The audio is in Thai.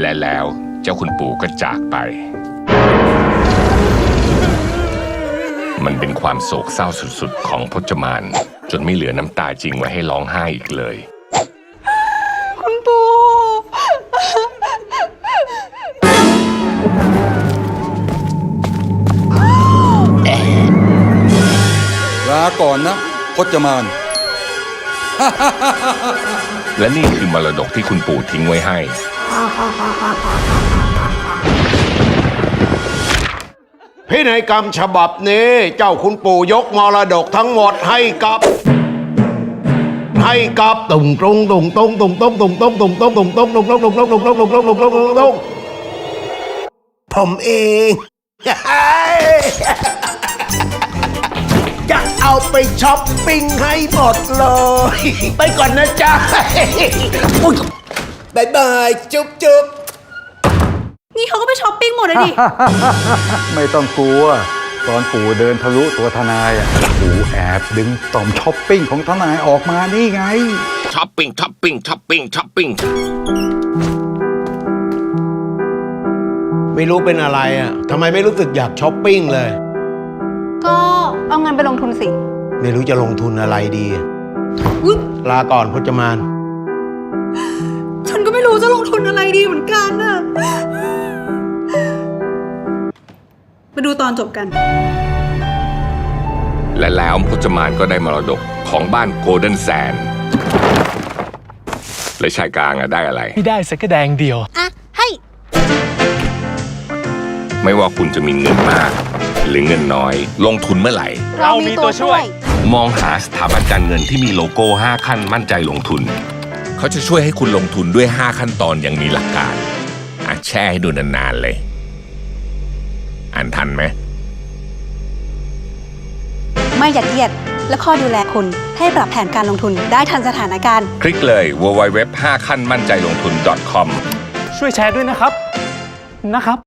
และแล้วเจ้าคุณปู่ก็จากไป มันเป็นความโศกเศร้าสุดๆ ของพจมาน จนไม่เหลือน้ำตาจริงไว้ให้ร้องไห้อีกเลย คุณปู่ลาก่อนนะพจมาน และนี่คือมรดกที่คุณปู่ทิ้งไว้ให้ พินัยกรรมฉบับนี้ เจ้าคุณปู่ยกมรดกทั้งหมดให้กับ ให้กับตุงตรงตุงตรงตุงตรงตุงตรงตุงตรงตุงตรงตุงตรงตุงตรงตุงตรงตุงตรงตุงตรงตุงตรงผมเอง จะเอาไปช้อปปิ้งให้หมดเลย ไปก่อนนะจ๊ะ บายบาย จุ๊บจุ๊บนี่เขาก็ไปช้อปปิ้งหมดเลยดิ ไม่ต้องกลัว ตอนปู่เดินทะลุตัวทนายอะปู่แอบดึงต่อมช้อปปิ้งของทนายออกมานี่ไง ช้อปปิ้งช้อปปิ้งช้อปปิ้งช้อปปิ้งไม่รู้เป็นอะไรอะทำไมไม่รู้สึกอยากช้อปปิ้งเลย ก็เอาเงินไปลงทุนสิ ไม่รู้จะลงทุนอะไรดี อุ๊ย ลาก่อนพจมานฉันก็ ไม่รู้จะลงทุนอะไรดีเหมือนกันน่ะมาดูตอนจบกัน และแล้วพจมานก็ได้มรดกของบ้านโกลเด้นแซนและชายกลางอะได้อะไร ไม่ได้สักกระแดงเดียว อะ ให้ ไม่ว่าคุณจะมีเงินมาก หรือเงินน้อย ลงทุนเมื่อไหร่ เรามีตัวช่วย มองหาสถาบันการเงินที่มีโลโก้ 5 ขั้นมั่นใจลงทุน เขาจะช่วยให้คุณลงทุนด้วย 5 ขั้นตอนอย่างมีหลักการอะแช่ให้ดูนานๆเลย อ่านทันไหม ไม่ยัดเยียด และข้อดูแลคุณให้ปรับแผนการลงทุนได้ทันสถานการณ์ คลิกเลย www 5ขั้นมั่นใจลงทุน .com ช่วยแชร์ด้วยนะครับ นะครับ